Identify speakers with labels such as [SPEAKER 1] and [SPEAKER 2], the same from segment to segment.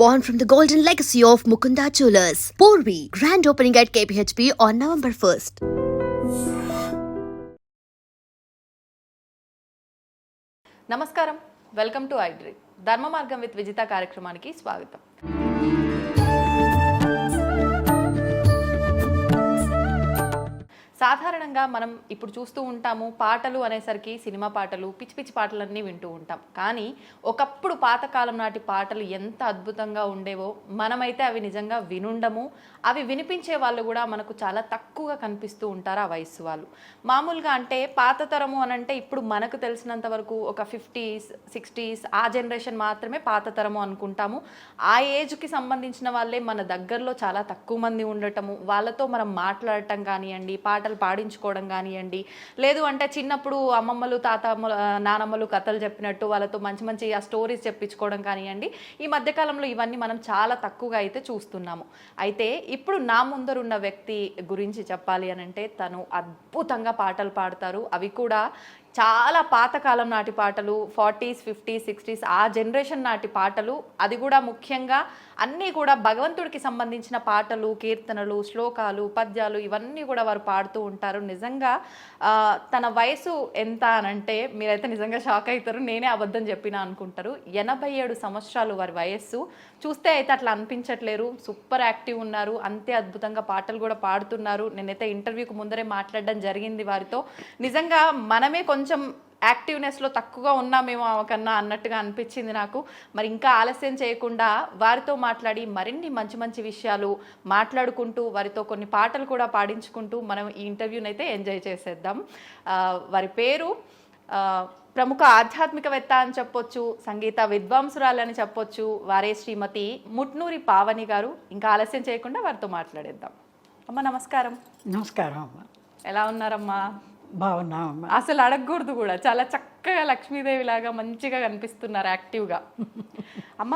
[SPEAKER 1] born from the golden legacy of Mukunda Jewelers. Porvi, grand opening at KPHP on November 1st.
[SPEAKER 2] నమస్కారం welcome to iDream ధర్మ మార్గం with Vijitha కార్యక్రమానికి స్వాగతం సాధారణంగా మనం ఇప్పుడు చూస్తూ ఉంటాము పాటలు అనేసరికి సినిమా పాటలు పిచ్చి పిచ్చి పాటలన్నీ వింటూ ఉంటాం. కానీ ఒకప్పుడు పాతకాలం నాటి పాటలు ఎంత అద్భుతంగా ఉండేవో మనమైతే అవి నిజంగా వినుండము. అవి వినిపించే వాళ్ళు కూడా మనకు చాలా తక్కువగా కనిపిస్తూ ఉంటారు ఆ వయస్సు వాళ్ళు. మామూలుగా అంటే పాత తరము అని అంటే ఇప్పుడు మనకు తెలిసినంత వరకు ఒక ఫిఫ్టీస్ సిక్స్టీస్ ఆ జనరేషన్ మాత్రమే పాత తరము అనుకుంటాము. ఆ ఏజ్కి సంబంధించిన వాళ్ళే మన దగ్గరలో చాలా తక్కువ మంది ఉండటము వాళ్ళతో మనం మాట్లాడటం కానివ్వండి పాటలు పాడించుకోవడం కానివ్వండి లేదు అంటే చిన్నప్పుడు అమ్మమ్మలు తాతమ్మలు నానమ్మలు కథలు చెప్పినట్టు వాళ్ళతో మంచి మంచి ఆ స్టోరీస్ చెప్పించుకోవడం కానివ్వండి ఈ మధ్యకాలంలో ఇవన్నీ మనం చాలా తక్కువగా అయితే చూస్తున్నాము. అయితే ఇప్పుడు నా ముందరున్న వ్యక్తి గురించి చెప్పాలి అని అంటే తను అద్భుతంగా పాటలు పాడతారు. అవి కూడా చాలా పాతకాలం నాటి పాటలు ఫార్టీస్ ఫిఫ్టీస్ సిక్స్టీస్ ఆ జనరేషన్ నాటి పాటలు. అది కూడా ముఖ్యంగా అన్నీ కూడా భగవంతుడికి సంబంధించిన పాటలు కీర్తనలు శ్లోకాలు పద్యాలు ఇవన్నీ కూడా వారు పాడుతూ ఉంటారు. నిజంగా తన వయసు ఎంత అనంటే మీరైతే నిజంగా షాక్ అవుతారు నేనే అబద్ధం చెప్పినా అనుకుంటారు. ఎనభై ఏడు సంవత్సరాలు వారి వయస్సు. చూస్తే అయితే అట్లా అనిపించట్లేరు. సూపర్ యాక్టివ్ ఉన్నారు. అంతే అద్భుతంగా పాటలు కూడా పాడుతున్నారు. నేనైతే ఇంటర్వ్యూకి ముందరే మాట్లాడడం జరిగింది వారితో. నిజంగా మనమే కొంచెం యాక్టివ్నెస్లో తక్కువగా ఉన్నామేమో కన్నా అన్నట్టుగా అనిపించింది నాకు. మరి ఇంకా ఆలస్యం చేయకుండా వారితో మాట్లాడి మరిన్ని మంచి మంచి విషయాలు మాట్లాడుకుంటూ వారితో కొన్ని పాటలు కూడా పాడించుకుంటూ మనం ఈ ఇంటర్వ్యూని అయితే ఎంజాయ్ చేసేద్దాం. వారి పేరు ప్రముఖ ఆధ్యాత్మికవేత్త అని చెప్పొచ్చు సంగీత విద్వాంసురాలని చెప్పొచ్చు వారే శ్రీమతి ముట్నూరి పావని గారు. ఇంకా ఆలస్యం చేయకుండా వారితో మాట్లాడేద్దాం. అమ్మ నమస్కారం.
[SPEAKER 3] నమస్కారం అమ్మ.
[SPEAKER 2] ఎలా ఉన్నారమ్మా?
[SPEAKER 3] బాగున్నామమ్మ
[SPEAKER 2] అసలు అడగకూడదు కూడా. చాలా చక్కగా లక్ష్మీదేవి లాగా మంచిగా కనిపిస్తున్నారు యాక్టివ్గా. అమ్మ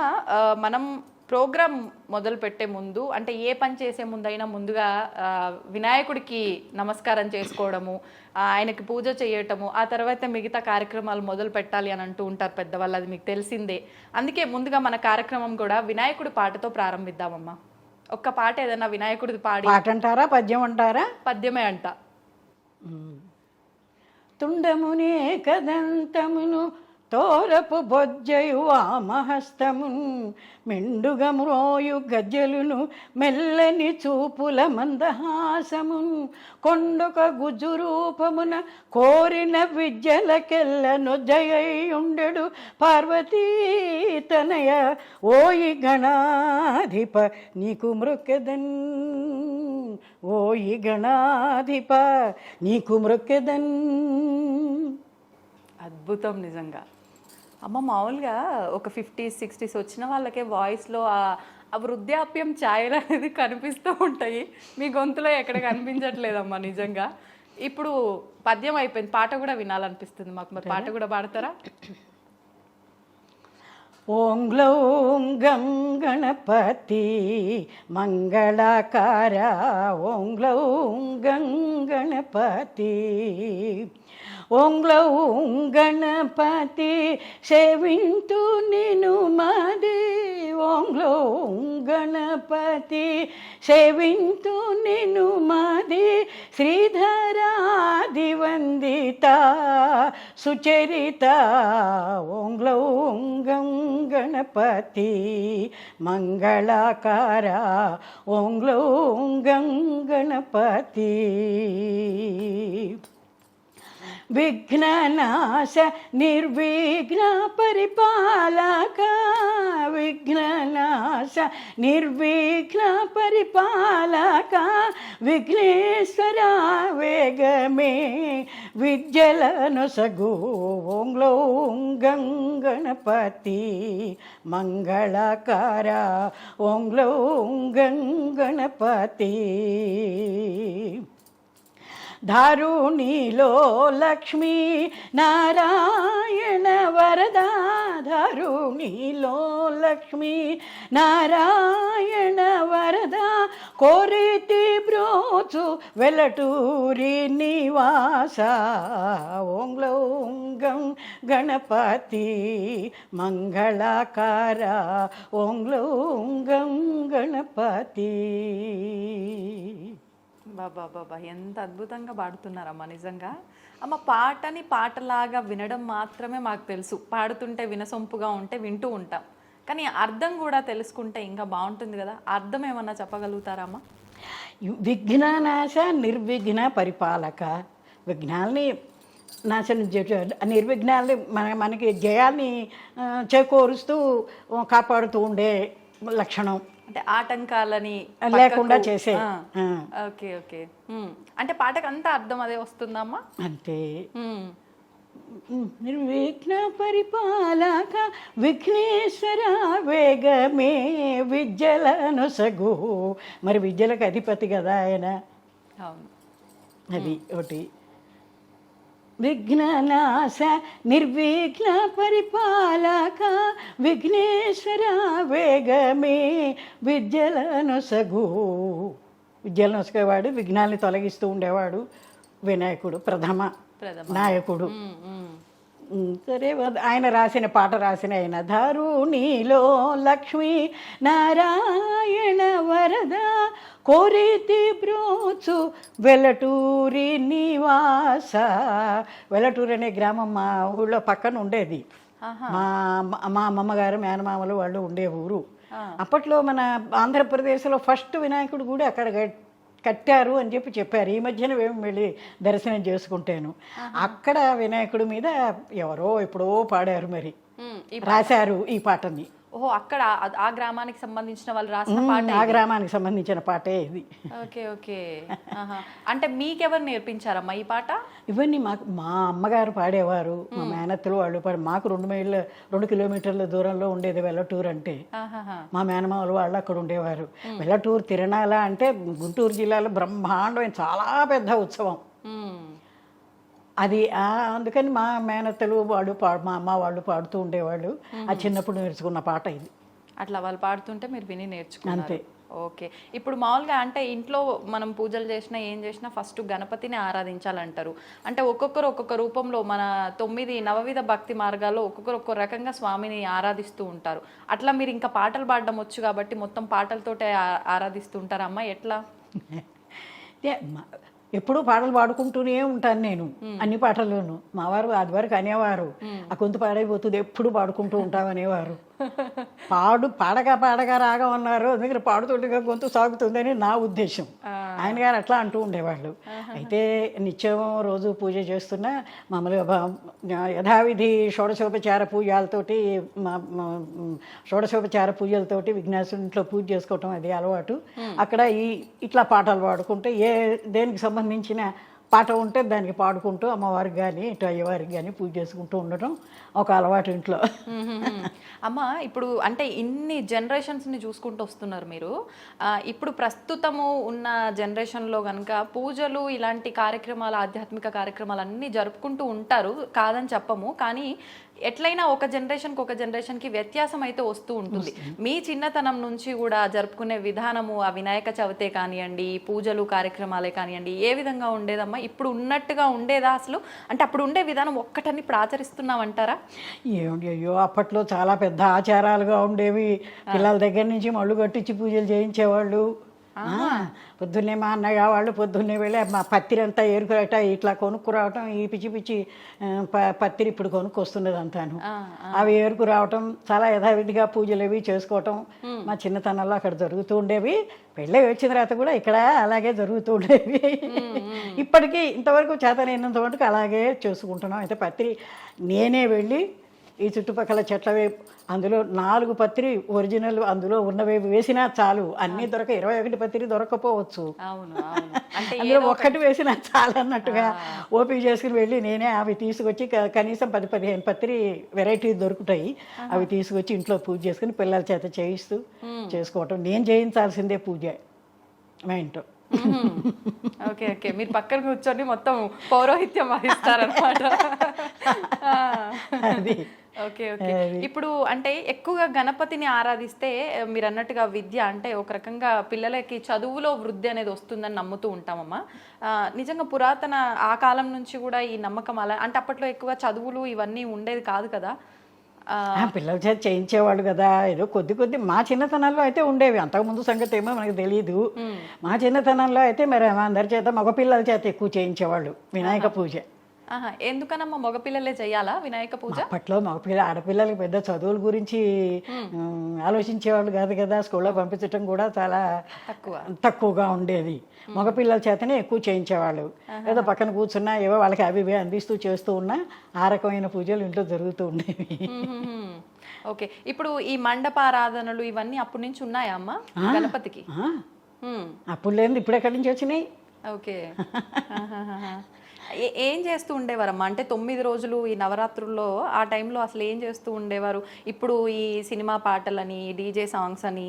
[SPEAKER 2] మనం ప్రోగ్రామ్ మొదలు పెట్టే ముందు అంటే ఏ పని చేసే ముందైనా ముందుగా వినాయకుడికి నమస్కారం చేసుకోవడము ఆయనకి పూజ చేయటము ఆ తర్వాత మిగతా కార్యక్రమాలు మొదలు పెట్టాలి అని అంటూ ఉంటారు పెద్దవాళ్ళు అది మీకు తెలిసిందే. అందుకే ముందుగా మన కార్యక్రమం కూడా వినాయకుడి పాటతో ప్రారంభిద్దామమ్మా. ఒక్క పాట ఏదైనా వినాయకుడిది పాడి
[SPEAKER 3] పాట అంటారా పద్యం అంటారా?
[SPEAKER 2] పద్యమే అంట.
[SPEAKER 3] తుండమునే కదంతమును తోరపు బొజ్జయు వామహస్తమున్ మెండుగ మ్రోయు గజ్జలును మెల్లని చూపుల మందహాసమున్. కొండొక గుజురూపమున కోరిన విద్యలకెల్లను జయయుండెడు పార్వతీ తనయ. ఓయి గణాధిప నీకు మృకదన్ ఓయి గణాధిప నీకు మృక్కెదన్.
[SPEAKER 2] అద్భుతం నిజంగా. అమ్మ మామూలుగా ఒక ఫిఫ్టీస్ సిక్స్టీస్ వచ్చిన వాళ్ళకే వాయిస్లో ఆ ఆ వృద్ధాప్యం ఛాయలు అనేది కనిపిస్తూ ఉంటాయి. మీ గొంతులో ఎక్కడ కనిపించట్లేదమ్మా నిజంగా. ఇప్పుడు పద్యం అయిపోయింది. పాట కూడా వినాలనిపిస్తుంది మాకు. మరి పాట కూడా పాడతారా?
[SPEAKER 3] ఓం గ్లౌం గం గణపతి మంగళాకార ఓం గ్లౌం ఓంగ్లౌ గణపతి సేవింతు నిను మాది. ఓంగ్లౌ గణపతి సేవింతు నిను మాది. శ్రీధరాది వందిత సుచరిత. ఓంగ్లౌ గం గణపతి మంగళాకార. ఓంగ్లౌ గం గణపతి విఘ్ననాశ నిర్విఘ్న పరిపాలక విఘ్ననాశ నిర్విఘ్న పరిపాలక విఘ్నేశ్వర వేగమే విద్యలను సగు ఓంగ్లో గంగణపతి మంగళకార ఓంగ్లో గంగణపతి ధారుణిలో లక్ష్మీ నారాయణ వరద ధారుణిలో లక్ష్మీ నారాయణ వరద కోరితి బ్రోచు వెలటూరి నివాస ఓంగ్లౌంగం గణపతి మంగళాకార ఓంగ్లౌంగం గణపతి.
[SPEAKER 2] బాబా బాబా ఎంత అద్భుతంగా పాడుతున్నారమ్మా నిజంగా. అమ్మ పాటని పాటలాగా వినడం మాత్రమే మాకు తెలుసు. పాడుతుంటే వినసొంపుగా ఉంటే వింటూ ఉంటాం. కానీ అర్థం కూడా తెలుసుకుంటే ఇంకా బాగుంటుంది కదా. అర్థం ఏమన్నా చెప్పగలుగుతారమ్మా
[SPEAKER 3] విఘ్ననాశ నిర్విఘ్న పరిపాలక. విఘ్నాల్ని నాశనం చేసే నిర్విఘ్నాల్ని మన మనకి జయాల్ని చేకూరుస్తూ కాపాడుతూ ఉండే లక్షణం.
[SPEAKER 2] అంటే ఆటంకాలని
[SPEAKER 3] లేకుండా చేసే.
[SPEAKER 2] Okay okay. అంటే పాటకు అంతా అర్థం అదే వస్తుందమ్మా? ఉమ్.
[SPEAKER 3] నిర్విఘ్న పరిపాలక విఘ్నేశ్వర వేగమే విద్యలను సగు. మరి విద్యలకు అధిపతి కదా ఆయన.
[SPEAKER 2] అవును.
[SPEAKER 3] అది ఒకటి. విఘ్ననాశ నిర్విఘ్న పరిపాలక విఘ్నేశ్వర వేగమే విద్యలను సగు. విద్యలను సగవాడు విఘ్నాల్ని తొలగిస్తూ ఉండేవాడు వినాయకుడు ప్రథమ
[SPEAKER 2] ప్రథమ.
[SPEAKER 3] నాయకుడు. సరే ఆయన రాసిన పాట రాసిన ఆయన ధారుణిలో లక్ష్మీ నారాయణ వరద కోరితి బ్రోచు వెలటూరి నివాస వెలటూరు అనే గ్రామం మా ఊళ్ళో పక్కన ఉండేది. మా మా అమ్మమ్మగారు మేనమామలు వాళ్ళు ఉండే ఊరు. అప్పట్లో మన ఆంధ్రప్రదేశ్లో ఫస్ట్ వినాయకుడు కూడా అక్కడ కట్టారు అని చెప్పి చెప్పారు. ఈ మధ్యన మేము వెళ్ళి దర్శనం చేసుకుంటాను. అక్కడ వినాయకుడి మీద ఎవరో ఎప్పుడో పాడారు మరి. రాశారు ఈ పాటని.
[SPEAKER 2] ఓహో అక్కడ ఆ- గ్రామానికి సంబంధించిన వాళ్ళు రాసిన పాట
[SPEAKER 3] ఆ గ్రామానికి సంబంధించిన పాటే ఇది.
[SPEAKER 2] Okay okay. అంటే మీకెవరు నేర్పించారమ్మా ఈ పాట?
[SPEAKER 3] ఇవన్నీ మాకు మా అమ్మగారు పాడేవారు మా మేనత్తలు వాళ్ళు పాడు మాకు రెండు మైళ్ళ రెండు కిలోమీటర్ల దూరంలో ఉండేది వెల్లటూరు అంటే. మా మేనమామలు వాళ్ళు అక్కడ ఉండేవారు. వెల్లటూరు తిరణాల అంటే గుంటూరు జిల్లాలో బ్రహ్మాండమైన చాలా పెద్ద ఉత్సవం. అది అందుకని మా మేనత్తలు వాళ్ళు పా మా అమ్మ వాళ్ళు పాడుతూ ఉండేవాళ్ళు. ఆ చిన్నప్పుడు నేర్చుకున్న పాట ఇది.
[SPEAKER 2] అట్లా వాళ్ళు పాడుతుంటే మీరు విని నేర్చుకున్నారు.
[SPEAKER 3] అంతే.
[SPEAKER 2] ఓకే. ఇప్పుడు మామూలుగా అంటే ఇంట్లో మనం పూజలు చేసినా ఏం చేసినా ఫస్ట్ గణపతిని ఆరాధించాలంటారు. అంటే ఒక్కొక్కరు ఒక్కొక్క రూపంలో మన తొమ్మిది నవవిధ భక్తి మార్గాల్లో ఒక్కొక్కరు ఒక్కొక్క రకంగా స్వామిని ఆరాధిస్తూ ఉంటారు. అట్లా మీరు ఇంకా పాటలు పాడడం వచ్చు కాబట్టి మొత్తం పాటలతోటే ఆరాధిస్తూ ఉంటారు అమ్మ ఎట్లా
[SPEAKER 3] ఎప్పుడూ పాటలు పాడుకుంటూనే ఉంటాను నేను అన్ని పాటల్లోనూ. మా వారు అది వరకు అనేవారు ఆ గొంతు పాడైపోతుంది ఎప్పుడు పాడుకుంటూ ఉంటాం అనేవారు. పాడు పాడగా పాడగా రాగా ఉన్నారు. అందుకని పాడుతుండగా గొంతు సాగుతుందని నా ఉద్దేశం. ఆయన గారు అట్లా అంటూ ఉండేవాళ్ళు. అయితే నిత్యం రోజు పూజ చేస్తున్నా మామూలుగా యథావిధి షోడశోపచార పూజలతోటి షోడశోపచార పూజలతోటి విఘ్నేశ్వరుని ఇంట్లో పూజ చేసుకోవటం అది అలవాటు. అక్కడ ఈ ఇట్లా పాటలు పాడుకుంటే ఏ దేనికి సంబంధించిన పాట ఉంటే దానికి పాడుకుంటూ అమ్మవారికి కానీ ఇటు అయ్యవారికి కానీ పూజ చేసుకుంటూ ఉండటం ఒక అలవాటు ఇంట్లో.
[SPEAKER 2] అమ్మ ఇప్పుడు అంటే ఇన్ని జనరేషన్స్ని చూసుకుంటూ వస్తున్నారు మీరు. ఇప్పుడు ప్రస్తుతము ఉన్న జనరేషన్లో కనుక పూజలు ఇలాంటి కార్యక్రమాలు ఆధ్యాత్మిక కార్యక్రమాలు అన్నీ జరుపుకుంటూ ఉంటారు కాదని చెప్పము. కానీ ఎట్లయినా ఒక జనరేషన్కి ఒక జనరేషన్కి వ్యత్యాసం అయితే వస్తూ ఉంటుంది. మీ చిన్నతనం నుంచి కూడా జరుపుకునే విధానము ఆ వినాయక చవితే కానివ్వండి పూజలు కార్యక్రమాలే కానివ్వండి ఏ విధంగా ఉండేదమ్మా? ఇప్పుడు ఉన్నట్టుగా ఉండేదా అసలు? అంటే అప్పుడు ఉండే విధానం ఒక్కటని ఇప్పుడు ఆచరిస్తున్నామంటారా?
[SPEAKER 3] ఏమిటి అయ్యో అప్పట్లో చాలా పెద్ద ఆచారాలుగా ఉండేవి. పిల్లల దగ్గర నుంచి మళ్ళు కట్టించి పూజలు చేయించేవాళ్ళు. పొద్దున్నే మా అన్నయ్య వాళ్ళు పొద్దున్నే వెళ్ళి మా పత్తిరి అంతా ఏరుకురట ఇట్లా కొనుక్కురావటం ఈ పిచ్చి పిచ్చి పత్తిరి ఇప్పుడు కొనుక్కొస్తున్నది అంతాను అవి ఏరుకు రావటం చాలా యథావిధిగా పూజలు అవి చేసుకోవటం మా చిన్నతనంలో అక్కడ జరుగుతూ ఉండేవి. పెళ్ళి వచ్చిన తర్వాత కూడా ఇక్కడ అలాగే జరుగుతూ ఉండేవి. ఇప్పటికీ ఇంతవరకు చేతనైనంత వరకు అలాగే చేసుకుంటున్నాం. అయితే పత్రి నేనే వెళ్ళి ఈ చుట్టుపక్కల చెట్లవే అందులో నాలుగు పత్రి ఒరిజినల్ అందులో ఉన్నవి వేసినా చాలు. అన్నీ దొరక ఇరవై ఒకటి పత్రి దొరకపోవచ్చు. అందులో ఒక్కటి వేసినా చాలు అన్నట్టుగా ఓపిక చేసుకుని వెళ్ళి నేనే అవి తీసుకొచ్చి కనీసం పది పదిహేను పత్రి వెరైటీస్ దొరుకుతాయి. అవి తీసుకొచ్చి ఇంట్లో పూజ చేసుకుని పిల్లల చేత చేయిస్తూ చేసుకోవటం. నేను చేయించాల్సిందే పూజ మా ఇంట్లో.
[SPEAKER 2] Okay okay. మీరు పక్కన కూర్చొని మొత్తం పౌరోహిత్యం వహిస్తారనమాట
[SPEAKER 3] అది.
[SPEAKER 2] Okay okay. ఇప్పుడు అంటే ఎక్కువగా గణపతిని ఆరాధిస్తే మీరు అన్నట్టుగా విద్య అంటే ఒక రకంగా పిల్లలకి చదువులో వృద్ధి అనేది వస్తుందని నమ్ముతూ ఉంటామమ్మా. ఆ, నిజంగా పురాతన ఆ కాలం నుంచి కూడా ఈ నమ్మకం అలా అంటే అప్పట్లో ఎక్కువ చదువులు ఇవన్నీ ఉండేది కాదు కదా.
[SPEAKER 3] పిల్లల చేత చేయించేవాడు కదా. ఏదో కొద్ది కొద్ది మా చిన్నతనంలో అయితే ఉండేవి. అంతకుముందు సంగతి ఏమో మనకు తెలియదు మా చిన్నతనంలో అయితే మరి అందరి చేత మగ పిల్లల చేత ఎక్కువ చేయించేవాళ్ళు. వినాయక పూజ.
[SPEAKER 2] ఎందుకనమ్మా మగపిల్లలే చేయాలా వినాయక పూజ?
[SPEAKER 3] అప్పట్లో మగపిల్ల ఆడపిల్లలకి పెద్ద చదువుల గురించి ఆలోచించేవాళ్ళు కాదు కదా. స్కూల్లో పంపించడం కూడా చాలా
[SPEAKER 2] తక్కువ.
[SPEAKER 3] తక్కువగా ఉండేది. మగపిల్లల చేతనే ఎక్కువ చేయించేవాళ్ళు. ఏదో పక్కన కూర్చున్నా ఏవో వాళ్ళకి అవి అందిస్తూ చేస్తూ ఉన్నా ఆ రకమైన పూజలు ఇంట్లో జరుగుతూ ఉండేవి.
[SPEAKER 2] ఓకే. ఇప్పుడు ఈ మండపారాధనలు ఇవన్నీ అప్పటి నుంచి ఉన్నాయా అమ్మా? గణపతికి.
[SPEAKER 3] అప్పుడు లేదు ఇప్పుడు ఎక్కడి నుంచి వచ్చినాయి?
[SPEAKER 2] ఓకే. ఏ- చేస్తూ ఉండేవారమ్మా? అంటే తొమ్మిది రోజులు ఈ నవరాత్రుల్లో ఆ టైంలో అసలు ఏం చేస్తూ ఉండేవారు? ఇప్పుడు ఈ సినిమా పాటలని డీజే సాంగ్స్ అని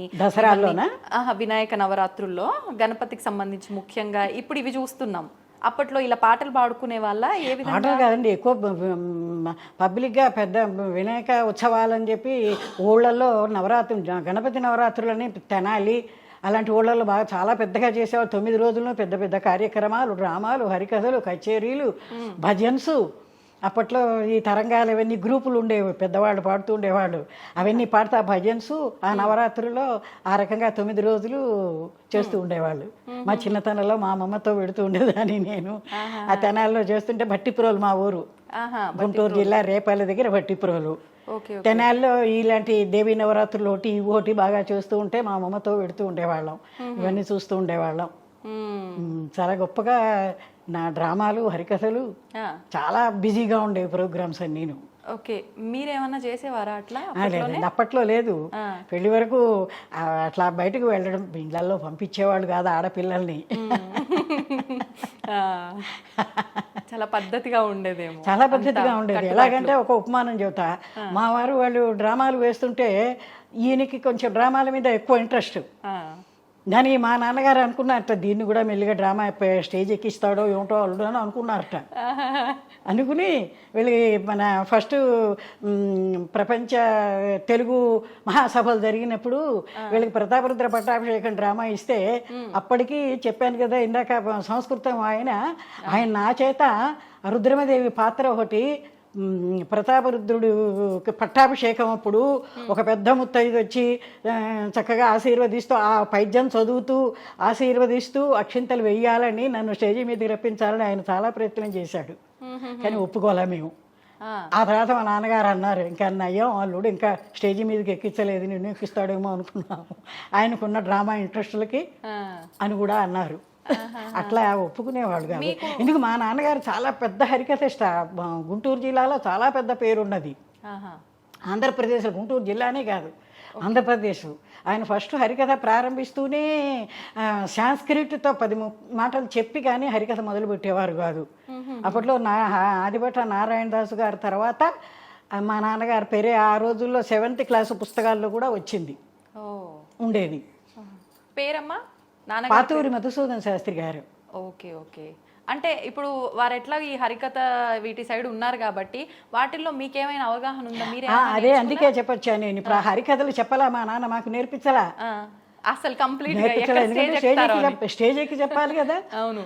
[SPEAKER 2] వినాయక నవరాత్రుల్లో గణపతికి సంబంధించి ముఖ్యంగా ఇప్పుడు ఇవి చూస్తున్నాం. అప్పట్లో ఇలా పాటలు పాడుకునే వాళ్ళ ఏ విధంగా
[SPEAKER 3] ఆటలు కాదండి ఎక్కువ పబ్లిక్గా పెద్ద వినాయక ఉత్సవాలని చెప్పి ఊళ్ళల్లో నవరాత్రి గణపతి నవరాత్రులని తెనాలి అలాంటి ఊళ్ళల్లో బాగా చాలా పెద్దగా చేసేవారు తొమ్మిది రోజుల్లో పెద్ద పెద్ద కార్యక్రమాలు డ్రామాలు హరికథలు కచేరీలు భజన్స్. అప్పట్లో ఈ తరంగాలు ఇవన్నీ గ్రూపులు ఉండేవి పెద్దవాళ్ళు పాడుతూ ఉండేవాళ్ళు. అవన్నీ పాడుతూ ఆ భజన్స్. ఆ నవరాత్రుల్లో ఆ రకంగా తొమ్మిది రోజులు చేస్తూ ఉండేవాళ్ళు. మా చిన్నతనంలో మా అమ్మమ్మతో పెడుతూ ఉండేదాన్ని నేను. ఆ తెనాల్లో చేస్తుంటే భట్టిప్రోలు మా ఊరు. గుంటూరు జిల్లా రేపల్లి దగ్గర భట్టిప్రోలు తెనాల్లో ఇలాంటి దేవీ నవరాత్రులు ఒకటి ఒకటి బాగా చేస్తూ ఉంటే మా అమ్మమ్మతో పెడుతూ ఉండేవాళ్ళం. ఇవన్నీ చూస్తూ ఉండేవాళ్ళం. చాలా గొప్పగా నా డ్రామాలు హరికథలు చాలా బిజీగా ఉండేవి ప్రోగ్రామ్స్ అన్నీను.
[SPEAKER 2] ఓకే. మీరేమన్నా చేసేవారా అట్లా
[SPEAKER 3] లేదండి అప్పట్లో లేదు. పెళ్ళి వరకు అట్లా బయటకు వెళ్ళడం ఇళ్ళల్లో పంపించేవాళ్ళు కాదు ఆడపిల్లల్ని.
[SPEAKER 2] చాలా పద్ధతిగా ఉండేదేమో.
[SPEAKER 3] చాలా పద్ధతిగా ఉండేది. ఎలాగంటే ఒక ఉపమానం చెబుతా. మా వారు వాళ్ళు డ్రామాలు వేస్తుంటే ఈయనకి కొంచెం డ్రామాల మీద ఎక్కువ ఇంట్రెస్ట్. కానీ మా నాన్నగారు అనుకున్నారట దీన్ని కూడా మెల్లిగా డ్రామా స్టేజ్ ఎక్కిస్తాడో ఏమిటో అల్లుడో అని అనుకున్నారట అనుకుని వీళ్ళకి మన ఫస్ట్ ప్రపంచ తెలుగు మహాసభలు జరిగినప్పుడు వీళ్ళకి ప్రతాపరుద్ర పట్టాభిషేకం డ్రామా ఇస్తే అప్పటికి చెప్పాను కదా ఇందాక సంస్కృతం ఆయన ఆయన నా చేత రుద్రమదేవి పాత్ర ఒకటి ప్రతాపరుద్రుడు పట్టాభిషేకం అప్పుడు ఒక పెద్ద ముత్తైదు వచ్చి చక్కగా ఆశీర్వదిస్తూ ఆ పైద్యం చదువుతూ ఆశీర్వదిస్తూ అక్షింతలు వెయ్యాలని నన్ను స్టేజీ మీదకి రప్పించాలని ఆయన చాలా ప్రయత్నం చేశాడు. కానీ ఒప్పుకోలే మేము.
[SPEAKER 2] ఆ,
[SPEAKER 3] తర్వాత మా నాన్నగారు అన్నారు ఇంకా నయ్యం అల్లుడు ఇంకా స్టేజీ మీదకి ఎక్కించలేదు నిన్ను ఎక్కిస్తాడేమో అనుకున్నాము. ఆయనకున్న డ్రామా ఇంట్రెస్ట్లకి అని కూడా అన్నారు. అట్లా ఒప్పుకునేవాళ్ళు కాదు. ఎందుకు మా నాన్నగారు చాలా పెద్ద హరికథ గుంటూరు జిల్లాలో చాలా పెద్ద పేరున్నది. ఆంధ్రప్రదేశ్ గుంటూరు జిల్లానే కాదు. ఆంధ్రప్రదేశ్. ఆయన ఫస్ట్ హరికథ ప్రారంభిస్తూనే సాంస్క్రిట్తో పది మాటలు చెప్పి కానీ హరికథ మొదలు పెట్టేవారు కాదు అప్పట్లో నా ఆదిభట్ట నారాయణ దాసు గారి తర్వాత మా నాన్నగారి పేరే ఆ రోజుల్లో సెవెంత్ క్లాసు పుస్తకాల్లో కూడా వచ్చింది. ఉండేది.
[SPEAKER 2] పేరమ్మా?
[SPEAKER 3] పాతూరి మధుసూదన్ శాస్త్రి గారు.
[SPEAKER 2] Okay okay. అంటే ఇప్పుడు వారు ఎట్లా ఈ హరికథ వీటి సైడ్ ఉన్నారు కాబట్టి వాటిల్లో మీకేమైనా అవగాహన ఉందా? మీరే
[SPEAKER 3] అదే అందుకే చెప్పొచ్చా నేను. ఇప్పుడు ఆ హరికథలు చెప్పలా మా నాన్న మాకు నేర్పించలా?
[SPEAKER 2] అసలు కంప్లీట్ స్టేజ్
[SPEAKER 3] ఎక్కి చెప్పాలి కదా.
[SPEAKER 2] అవును.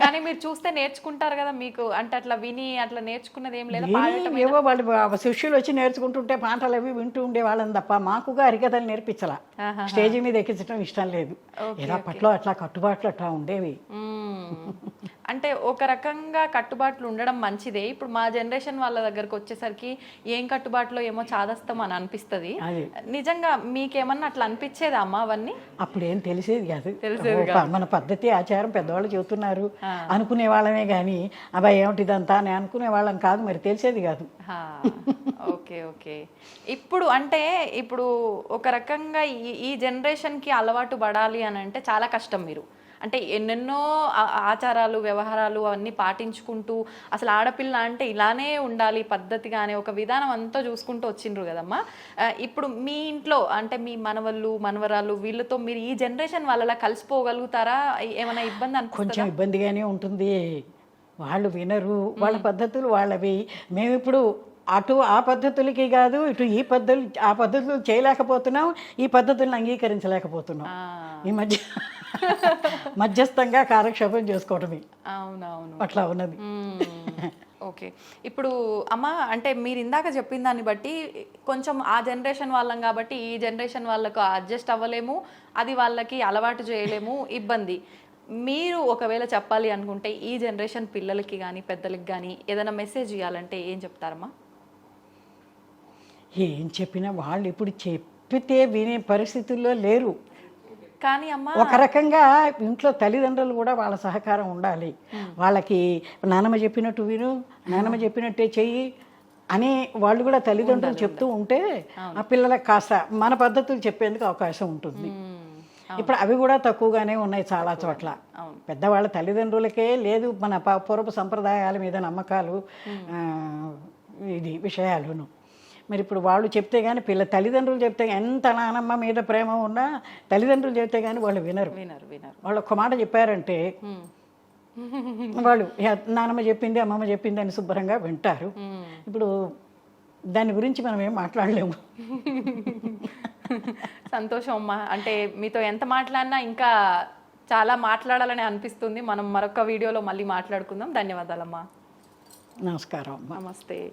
[SPEAKER 2] కానీ మీరు చూస్తే నేర్చుకుంటారు కదా మీకు. అంటే అట్లా విని అట్లా నేర్చుకున్నది ఏం లేదా?
[SPEAKER 3] ఏవో వాళ్ళు శిష్యులు వచ్చి నేర్చుకుంటుంటే పాటలు అవి వింటూ ఉండే వాళ్ళని తప్ప మాకుగా హరికథలు నేర్పించలా. స్టేజ్ మీద ఎక్కించడం ఇష్టం లేదు. ఏదో అప్పట్లో అట్లా కట్టుబాట్లు అట్లా ఉండేవి.
[SPEAKER 2] అంటే ఒక రకంగా కట్టుబాట్లు ఉండడం మంచిదే. ఇప్పుడు మా జనరేషన్ వాళ్ళ దగ్గరకు వచ్చేసరికి ఏం కట్టుబాట్లో ఏమో చాదస్తాం అని అనిపిస్తుంది. నిజంగా మీకేమన్నా అట్లా అనిపించేదా అమ్మా అవన్నీ?
[SPEAKER 3] అప్పుడేం తెలిసేది కాదు.
[SPEAKER 2] తెలిసేది
[SPEAKER 3] మన పద్ధతి ఆచారం పెద్దవాళ్ళు చెబుతున్నారు. అనుకునే వాళ్ళమే కానీ అబ్బాయి ఏమిటి ఇదంతా అని అనుకునే వాళ్ళని కాదు మరి తెలిసేది కాదు.
[SPEAKER 2] హా, ఓకే ఓకే. ఇప్పుడు అంటే ఇప్పుడు ఒక రకంగా ఈ ఈ జనరేషన్కి అలవాటు పడాలి అని అంటే చాలా కష్టం మీరు. అంటే ఎన్నెన్నో ఆచారాలు వ్యవహారాలు అవన్నీ పాటించుకుంటూ అసలు ఆడపిల్ల అంటే ఇలానే ఉండాలి పద్ధతిగా అనే ఒక విధానం అంతా చూసుకుంటూ వచ్చిండ్రు కదమ్మా. ఇప్పుడు మీ ఇంట్లో అంటే మీ మనవళ్ళు మనవరాలు వీళ్ళతో మీరు ఈ జనరేషన్ వాళ్ళలా కలిసిపోగలుగుతారా? ఏమైనా ఇబ్బంది
[SPEAKER 3] కొంచెం
[SPEAKER 2] అనిపిస్తుందా
[SPEAKER 3] ఇబ్బందిగానే ఉంటుంది. వాళ్ళు వినరు. వాళ్ళ పద్ధతులు వాళ్ళవి. మేము ఇప్పుడు అటు ఆ పద్ధతులకి కాదు ఇటు ఈ పద్ధతులు ఆ పద్ధతులు చేయలేకపోతున్నాం ఈ పద్ధతులను అంగీకరించలేకపోతున్నాం. ఈ మధ్య మధ్యస్థంగా కాలక్షేపం చేసుకోవటమే.
[SPEAKER 2] అవునవును.
[SPEAKER 3] అట్లా ఉన్నది.
[SPEAKER 2] ఓకే. ఇప్పుడు అమ్మ అంటే మీరు ఇందాక చెప్పిన దాన్ని బట్టి కొంచెం ఆ జనరేషన్ వాళ్ళం కాబట్టి ఈ జనరేషన్ వాళ్ళకు అడ్జస్ట్ అవ్వలేము అది వాళ్ళకి అలవాటు చేయలేము ఇబ్బంది. మీరు ఒకవేళ చెప్పాలి అనుకుంటే ఈ జనరేషన్ పిల్లలకి కానీ పెద్దలకి కానీ ఏదైనా మెసేజ్ ఇవ్వాలంటే ఏం చెప్తారమ్మా?
[SPEAKER 3] ఏం చెప్పినా వాళ్ళు ఇప్పుడు చెప్పితే వినే పరిస్థితుల్లో లేరు.
[SPEAKER 2] కానీ అమ్మ
[SPEAKER 3] ఒక రకంగా ఇంట్లో తల్లిదండ్రులు కూడా వాళ్ళ సహకారం ఉండాలి. వాళ్ళకి నానమ్మ చెప్పినట్టు విను నానమ్మ చెప్పినట్టే చెయ్యి అని వాళ్ళు కూడా తల్లిదండ్రులు చెప్తూ ఉంటే ఆ పిల్లలకు కాస్త మన పద్ధతులు చెప్పేందుకు అవకాశం ఉంటుంది. ఇప్పుడు అవి కూడా తక్కువగానే ఉన్నాయి చాలా చోట్ల. పెద్దవాళ్ళ తల్లిదండ్రులకే లేదు మన పూర్వపు సంప్రదాయాల మీద నమ్మకాలు ఇది విషయాలును. మరి ఇప్పుడు వాళ్ళు చెప్తే కానీ పిల్ల తల్లిదండ్రులు చెప్తే ఎంత నానమ్మ మీద ప్రేమ ఉన్నా తల్లిదండ్రులు చెప్తే కానీ వాళ్ళు వినరు.
[SPEAKER 2] వినరు వినరు.
[SPEAKER 3] వాళ్ళు ఒక్క మాట చెప్పారంటే. వాళ్ళు "యా, నానమ్మ చెప్పింది అమ్మమ్మ చెప్పింది అని శుభ్రంగా వింటారు. ఇప్పుడు దాని గురించి మనం ఏం మాట్లాడలేము.
[SPEAKER 2] సంతోషం అమ్మా. అంటే మీతో ఎంత మాట్లాడినా ఇంకా చాలా మాట్లాడాలని అనిపిస్తుంది. మనం మరొక వీడియోలో మళ్ళీ మాట్లాడుకుందాం. ధన్యవాదాలమ్మా.
[SPEAKER 3] నమస్కారం
[SPEAKER 2] నమస్తే.